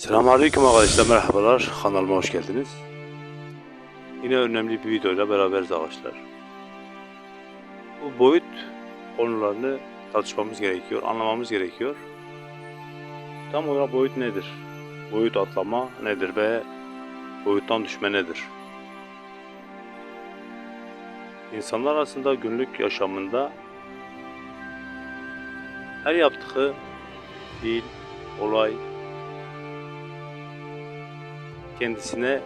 Selamünaleyküm arkadaşlar merhabalar kanalıma hoş geldiniz. Yine önemli bir videoyla beraberiz arkadaşlar. Bu boyut konularını tartışmamız gerekiyor, anlamamız gerekiyor. Tam olarak boyut nedir? Boyut atlama nedir ve boyuttan düşme nedir? İnsanlar arasında günlük yaşamında her yaptığı fiil, olay, kendisine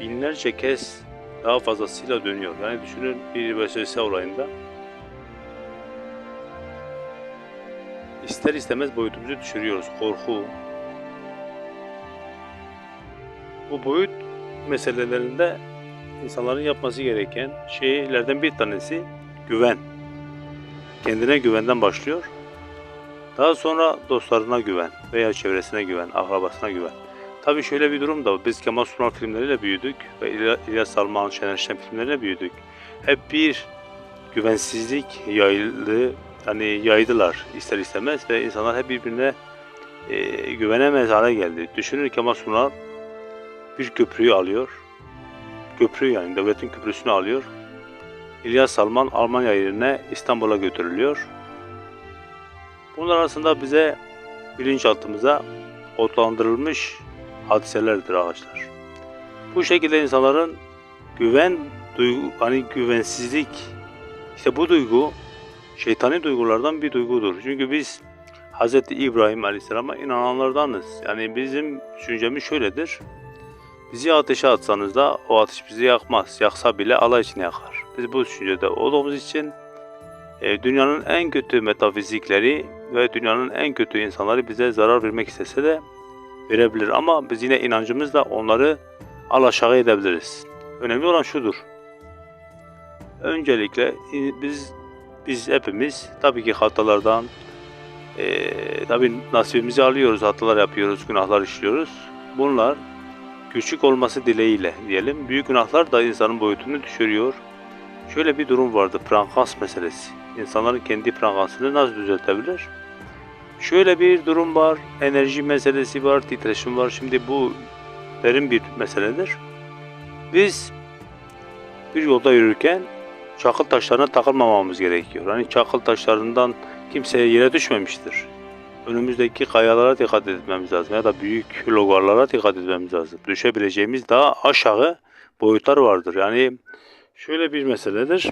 binlerce kez daha fazlasıyla dönüyor. Yani düşünün bir vesvese olayında ister istemez boyutumuzu düşürüyoruz. Korku. Bu boyut meselelerinde insanların yapması gereken şeylerden bir tanesi güven. Kendine güvenden başlıyor. Daha sonra dostlarına güven veya çevresine güven, akrabasına güven. Tabii şöyle bir durum da. Biz Kemal Sunal filmleriyle büyüdük ve İlya- İlyas Salman, Şener Şen filmleriyle büyüdük. Hep bir güvensizlik yayıldı, hani yaydılar ister istemez ve insanlar hep birbirine e, güvenemez hale geldi. Düşünün Kemal Sunal bir köprüyü alıyor. Köprü yani devletin köprüsünü alıyor. İlyas Salman Almanya yerine İstanbul'a götürülüyor. Bunlar arasında bize bilinçaltımıza kodlandırılmış hadiselerdir arkadaşlar. Bu şekilde insanların güven duygu hani güvensizlik işte bu duygu şeytani duygulardan bir duygudur. Çünkü biz Hz. İbrahim Aleyhisselam'a inananlardanız. Yani bizim düşüncemiz şöyledir. Bizi ateşe atsanız da o ateş bizi yakmaz. Yaksa bile Allah için yakar. Biz bu düşüncede olduğumuz için e, dünyanın en kötü metafizikleri ve dünyanın en kötü insanları bize zarar vermek istese de verebilir. Ama biz yine inancımızla onları alaşağı edebiliriz. Önemli olan şudur. Öncelikle e, biz biz hepimiz tabii ki hatalardan e, tabii nasibimizi alıyoruz, hatalar yapıyoruz, günahlar işliyoruz. Bunlar küçük olması dileğiyle diyelim. Büyük günahlar da insanın boyutunu düşürüyor. Şöyle bir durum vardı, frankans meselesi. İnsanların kendi frekansını nasıl düzeltebilir? Şöyle bir durum var, enerji meselesi var, titreşim var. Şimdi bu derin bir meseledir. Biz bir yolda yürürken çakıl taşlarına takılmamamız gerekiyor. Hani çakıl taşlarından kimseye yere düşmemiştir. Önümüzdeki kayalara dikkat etmemiz lazım ya da büyük logarlara dikkat etmemiz lazım. Düşebileceğimiz daha aşağı boyutlar vardır. Yani şöyle bir meseledir.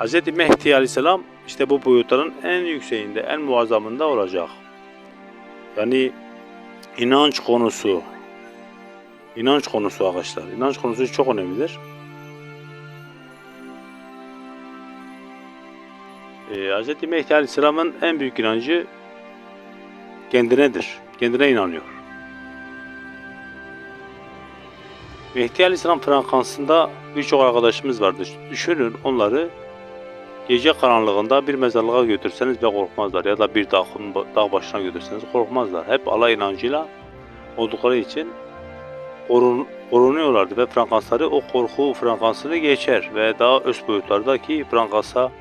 Hz. Mehdi Aleyhisselam işte bu boyutların en yükseğinde, en muazzamında olacak. Yani inanç konusu, inanç konusu arkadaşlar. İnanç konusu çok önemlidir. Ee, Hz. Mehdi Aleyhisselam'ın en büyük inancı kendinedir. Kendine inanıyor. Mehdi Aleyhisselam frekansında birçok arkadaşımız vardır. Düşünün onları gece karanlığında bir mezarlığa götürseniz de korkmazlar ya da bir dağın, dağ başına götürseniz korkmazlar. Hep Allah inancıyla oldukları için korun, korunuyorlardı ve frekansları o korku frekansını geçer ve daha üst boyutlardaki frekansa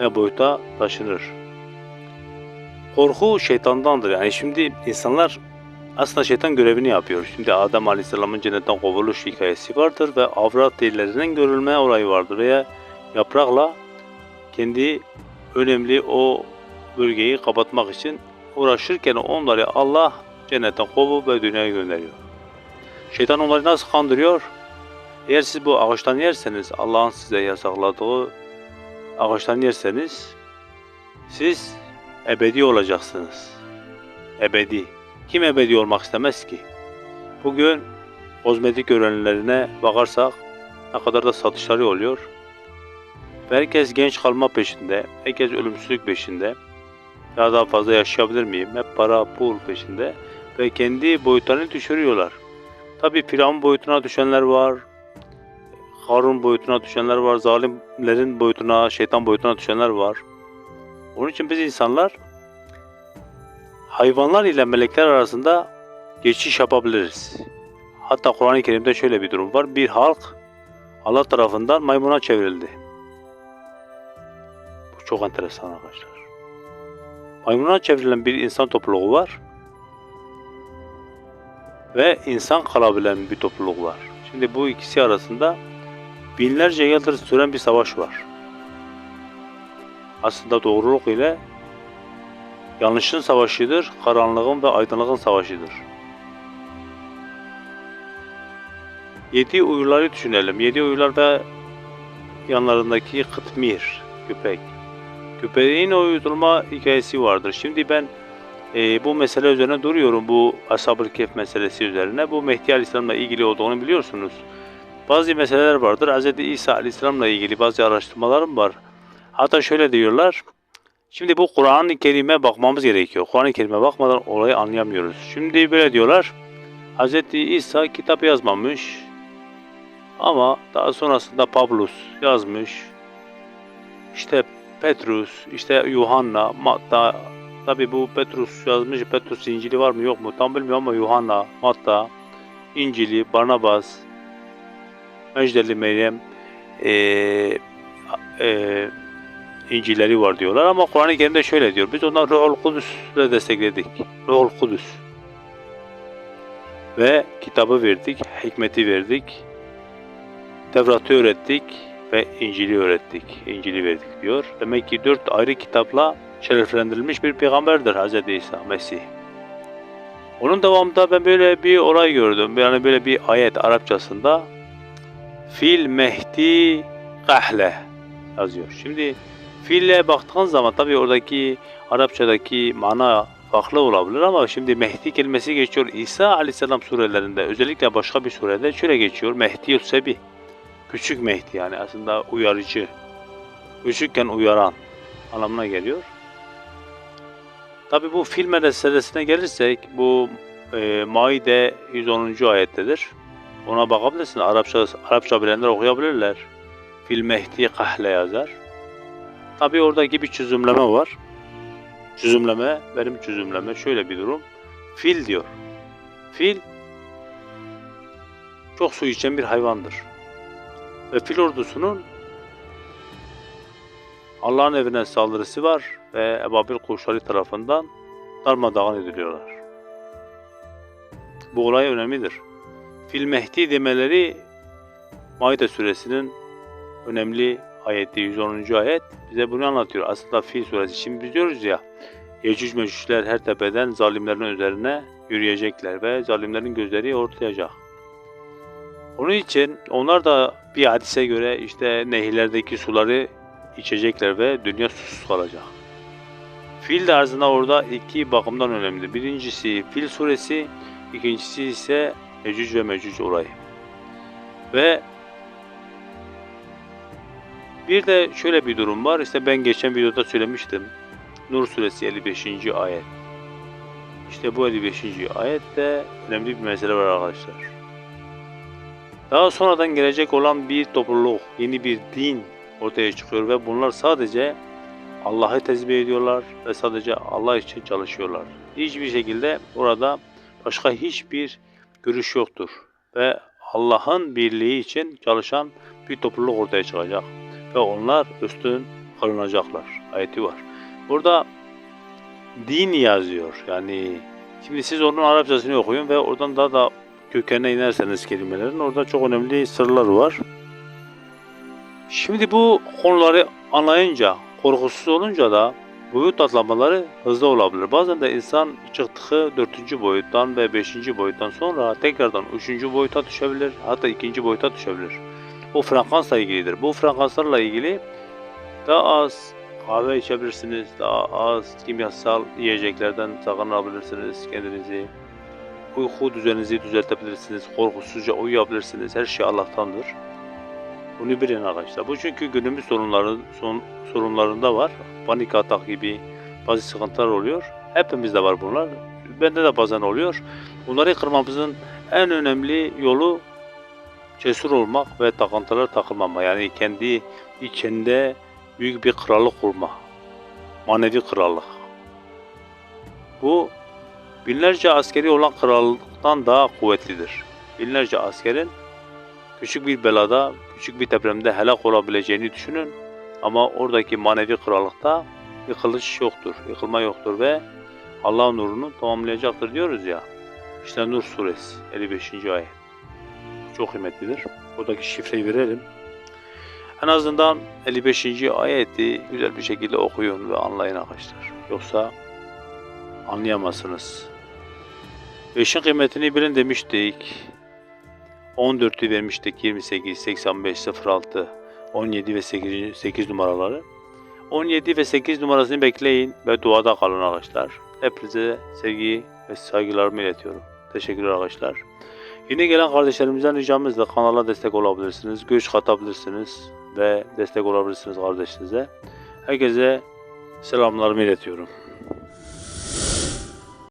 ve boyuta taşınır. Korku şeytandandır. Yani şimdi insanlar aslında şeytan görevini yapıyor. Şimdi Adem Aleyhisselam'ın cennetten kovuluş hikayesi vardır ve avrat dillerinden görülme olayı vardır veya yaprakla kendi önemli o bölgeyi kapatmak için uğraşırken onları Allah cennetten kovup ve dünyaya gönderiyor. Şeytan onları nasıl kandırıyor? Eğer siz bu ağaçtan yerseniz, Allah'ın size yasakladığı ağaçtan yerseniz siz ebedi olacaksınız. Ebedi. Kim ebedi olmak istemez ki? Bugün kozmetik ürünlerine bakarsak ne kadar da satışları oluyor. Herkes genç kalma peşinde, herkes ölümsüzlük peşinde. Daha daha fazla yaşayabilir miyim? Hep para, pul peşinde. Ve kendi boyutlarını düşürüyorlar. Tabi Firavun boyutuna düşenler var. Harun boyutuna düşenler var. Zalimlerin boyutuna, şeytan boyutuna düşenler var. Onun için biz insanlar hayvanlar ile melekler arasında geçiş yapabiliriz. Hatta Kur'an-ı Kerim'de şöyle bir durum var. Bir halk Allah tarafından maymuna çevrildi. Çok enteresan arkadaşlar. Maymuna çevrilen bir insan topluluğu var. ve insan kalabilen bir topluluk var. Şimdi bu ikisi arasında binlerce yıldır süren bir savaş var. Aslında doğruluk ile yanlışın savaşıdır, karanlığın ve aydınlığın savaşıdır. Yedi uyurları düşünelim. Yedi uyurlar ve yanlarındaki kıtmir, köpek. Köpeğin o uyutulma hikayesi vardır. Şimdi ben e, bu mesele üzerine duruyorum. Bu Ashab-ı Kehf meselesi üzerine. Bu Mehdi Aleyhisselam'la ilgili olduğunu biliyorsunuz. Bazı meseleler vardır. Hz. İsa Aleyhisselam'la ilgili bazı araştırmalarım var. Hatta şöyle diyorlar. Şimdi bu Kur'an-ı Kerim'e bakmamız gerekiyor. Kur'an-ı Kerim'e bakmadan olayı anlayamıyoruz. Şimdi böyle diyorlar. Hz. İsa kitap yazmamış. Ama daha sonrasında Pavlus yazmış. İşte Petrus, işte Yuhanna, Matta, tabi bu Petrus yazmış, Petrus İncil'i var mı yok mu tam bilmiyorum ama Yuhanna, Matta, İncil'i, Barnabas, Mecdeli Meryem, eee eee İncil'leri var diyorlar ama Kur'an-ı Kerim'de şöyle diyor. Biz ona Ruhul Kudüs'le destekledik. Ruhul Kudüs. Ve kitabı verdik, hikmeti verdik. Tevrat'ı öğrettik ve İncil'i öğrettik. İncil'i verdik diyor. Demek ki dört ayrı kitapla şereflendirilmiş bir peygamberdir Hz. İsa Mesih. Onun devamında ben böyle bir olay gördüm. Yani böyle bir ayet Arapçasında Fil Mehdi Kahle yazıyor. Şimdi fiille baktığın zaman tabii oradaki Arapçadaki mana farklı olabilir ama şimdi Mehdi kelimesi geçiyor İsa Aleyhisselam surelerinde özellikle başka bir surede şöyle geçiyor Mehdi Sebi küçük Mehdi yani aslında uyarıcı küçükken uyaran anlamına geliyor. Tabii bu fil meselesine gelirsek bu e, Maide 110. ayettedir. Ona bakabilirsin. Arapça, Arapça bilenler okuyabilirler. Fil Mehdi kahle yazar. Tabii oradaki bir çözümleme var. Çözümleme, benim çözümleme şöyle bir durum. Fil diyor. Fil çok su içen bir hayvandır. Ve fil ordusunun Allah'ın evine saldırısı var ve ebabil kuşları tarafından darmadağın ediliyorlar. Bu olay önemlidir. Fil Mehdi demeleri Maide suresinin önemli ayeti 110. ayet bize bunu anlatıyor. Aslında Fil suresi. Şimdi biz diyoruz ya Yecüc Mecücler her tepeden zalimlerin üzerine yürüyecekler ve zalimlerin gözleri ortayacak. Onun için onlar da bir hadise göre işte nehirlerdeki suları içecekler ve dünya susuz kalacak. Fil de orada iki bakımdan önemli. Birincisi Fil suresi, ikincisi ise Yecüc ve Mecüc olayı. Ve bir de şöyle bir durum var. İşte ben geçen videoda söylemiştim. Nur suresi 55. ayet. İşte bu 55. ayette önemli bir mesele var arkadaşlar. Daha sonradan gelecek olan bir topluluk, yeni bir din ortaya çıkıyor ve bunlar sadece Allah'ı tezbih ediyorlar ve sadece Allah için çalışıyorlar. Hiçbir şekilde orada başka hiçbir görüş yoktur ve Allah'ın birliği için çalışan bir topluluk ortaya çıkacak ve onlar üstün kılınacaklar. Ayeti var. Burada din yazıyor. Yani şimdi siz onun Arapçasını okuyun ve oradan daha da kökenine inerseniz kelimelerin orada çok önemli sırlar var. Şimdi bu konuları anlayınca, korkusuz olunca da boyut atlamaları hızlı olabilir. Bazen de insan çıktığı dördüncü boyuttan ve beşinci boyuttan sonra tekrardan üçüncü boyuta düşebilir, hatta ikinci boyuta düşebilir. O frekansla ilgilidir. Bu frekanslarla ilgili daha az kahve içebilirsiniz, daha az kimyasal yiyeceklerden sakınabilirsiniz kendinizi. Uyku düzeninizi düzeltebilirsiniz, korkusuzca uyuyabilirsiniz. Her şey Allah'tandır. Bunu bilin arkadaşlar. Bu çünkü günümüz sorunları, son, sorunlarında var. Panik atak gibi bazı sıkıntılar oluyor. Hepimizde var bunlar. Bende de bazen oluyor. Bunları kırmamızın en önemli yolu cesur olmak ve takıntılara takılmama. Yani kendi içinde büyük bir krallık kurma. Manevi krallık. Bu binlerce askeri olan krallıktan daha kuvvetlidir. Binlerce askerin küçük bir belada, küçük bir depremde helak olabileceğini düşünün. Ama oradaki manevi krallıkta yıkılış yoktur, yıkılma yoktur ve Allah nurunu tamamlayacaktır diyoruz ya. İşte Nur suresi 55. ayet. Çok kıymetlidir. Oradaki şifreyi verelim. En azından 55. ayeti güzel bir şekilde okuyun ve anlayın arkadaşlar. Yoksa anlayamazsınız. Beşin kıymetini bilin demiştik. 14'ü vermiştik 28, 85, 06, 17 ve 8, 8 numaraları. 17 ve 8 numarasını bekleyin ve duada kalın arkadaşlar. Hepinize sevgi ve saygılarımı iletiyorum. Teşekkürler arkadaşlar. Yine gelen kardeşlerimizden ricamız da kanala destek olabilirsiniz. Göç katabilirsiniz ve destek olabilirsiniz kardeşinize. Herkese selamlarımı iletiyorum.